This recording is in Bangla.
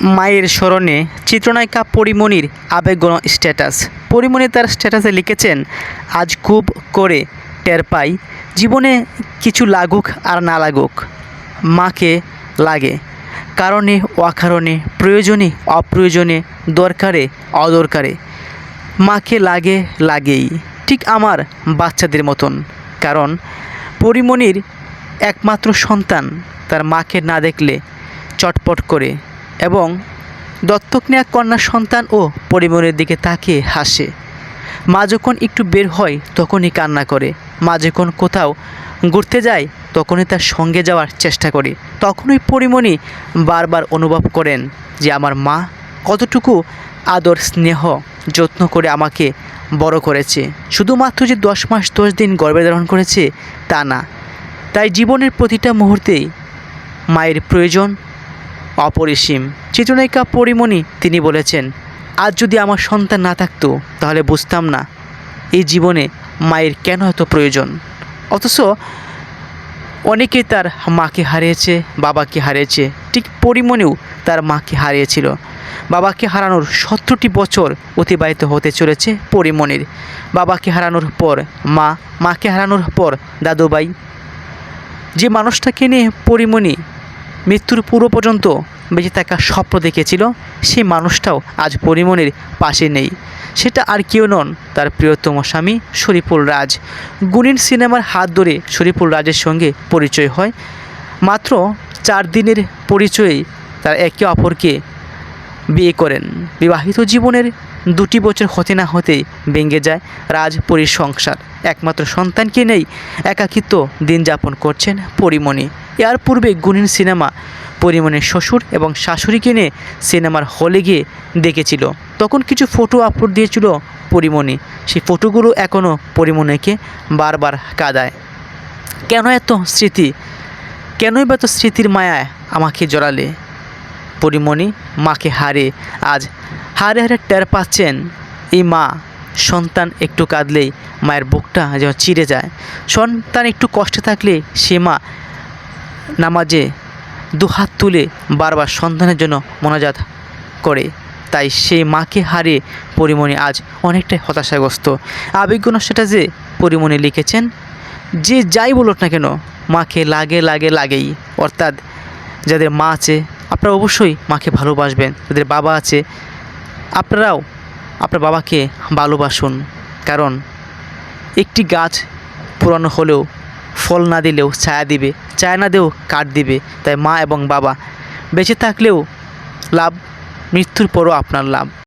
মায়ের স্মরণে চিত্রনায়িকা পরিমণির আবেগগণ স্ট্যাটাস পরিমণি তার স্ট্যাটাসে লিখেছেন, আজ খুব করে টের পাই, জীবনে কিছু লাগুক আর না লাগুক। মাকে লাগে। কারণে, অকারণে, প্রয়োজনে, অপ্রয়োজনে, দরকারে, অদরকারে। মাকে লাগে লাগেই। ঠিক আমার বাচ্চাদের মতন। কারণ, পরিমণির একমাত্র সন্তান তার মাকে না দেখলে চটপট করে এবং দত্তক নেয়া কন্যা সন্তান ও পরিমণির দিকে তাকিয়ে হাসে। মা যখন একটু বের হয়, তখনই কান্না করে। মা যখন কোথাও ঘুরতে যায়, তখনই তার সঙ্গে যাওয়ার চেষ্টা করে। তখনই পরিমণি বারবার অনুভব করেন যে আমার মা কতটুকু আদর স্নেহ, যত্ন করে আমাকে বড় করেছে। শুধুমাত্র যে দশ মাস দশ দিন গর্ভে ধারণ করেছে, তা না। তাই জীবনের প্রতিটা মুহূর্তেই মায়ের প্রয়োজন, অপরিসীম। চিত্রনায়িকা পরিমণি তিনি বলেছেন, আজ যদি আমার সন্তান না থাকতো, তাহলে বুঝতাম না এই জীবনে মায়ের কেন এত প্রয়োজন। অথচ অনেকে তার মাকে হারিয়েছে, বাবাকে হারিয়েছে। ঠিক পরিমণিও তার মাকে হারিয়েছিল। বাবাকে হারানোর সতেরোটি বছর অতিবাহিত হতে চলেছে পরিমণির। বাবাকে হারানোর পর মা, মাকে হারানোর পর দাদুবাই যে মানুষটাকে নিয়ে পরিমণি মৃত্যুর পূর্ব পর্যন্ত বেঁচে থাকার স্বপ্ন দেখেছিল সেই মানুষটাও আজ পরিমণির পাশে নেই। সেটা আর কেউ নন তার প্রিয়তম স্বামী শরীফুল রাজ। গুণিন সিনেমার হাত ধরে শরীফুল রাজের সঙ্গে পরিচয় হয়। মাত্র চার দিনের পরিচয়েই তারা একে অপরকে বিয়ে করেন। বিবাহিত জীবনের দুটি বছর হতে না হতেই ভেঙে যায় রাজপুরীর সংসার। একমাত্র সন্তানকে নেই একাকিত্ব দিন যাপন করছেন পরিমণি। এর পূর্বে গুণিন সিনেমা পরিমণির শ্বশুর এবং শাশুড়িকে নিয়ে সিনেমার হলে গিয়ে দেখেছিল। তখন কিছু ফটো আপলোড দিয়েছিল পরিমণি। সেই ফটোগুলো এখনও পরিমণিকে বারবার কাঁদায়। কেন এত স্মৃতি? কেনই বা এত স্মৃতির মায়ায় আমাকে জড়ালে? পরিমণি মাকে হারে আজ হারে হারে টের পাচ্ছেন। এই মা, সন্তান একটু কাঁদলেই মায়ের বুকটা যেন চিড়ে যায়। সন্তান একটু কষ্টে থাকলে সে মা নামাজে দুহাত তুলে বারবার সন্তানের জন্য মনাজাত করে। তাই সেই মাকে হারে পরিমণি আজ অনেকটাই হতাশাগ্রস্ত। আবেগগুণ সেটা যে পরিমণি লিখেছেন, যে যাই বলুক না কেন, মাকে লাগে লাগে লাগেই। অর্থাৎ যাদের মা আছে আপনারা অবশ্যই মাকে ভালোবাসবেন। যাদের বাবা আছে, আপনারাও আপনার বাবাকে ভালোবাসুন। কারণ একটি গাছ পুরানো হলেও ফল না দিলেও ছায়া দিবে, ছায়া না দেও কাঠ দিবে। তাই মা এবং বাবা বেঁচে থাকলেও লাভ, মৃত্যুর পরও আপনার লাভ।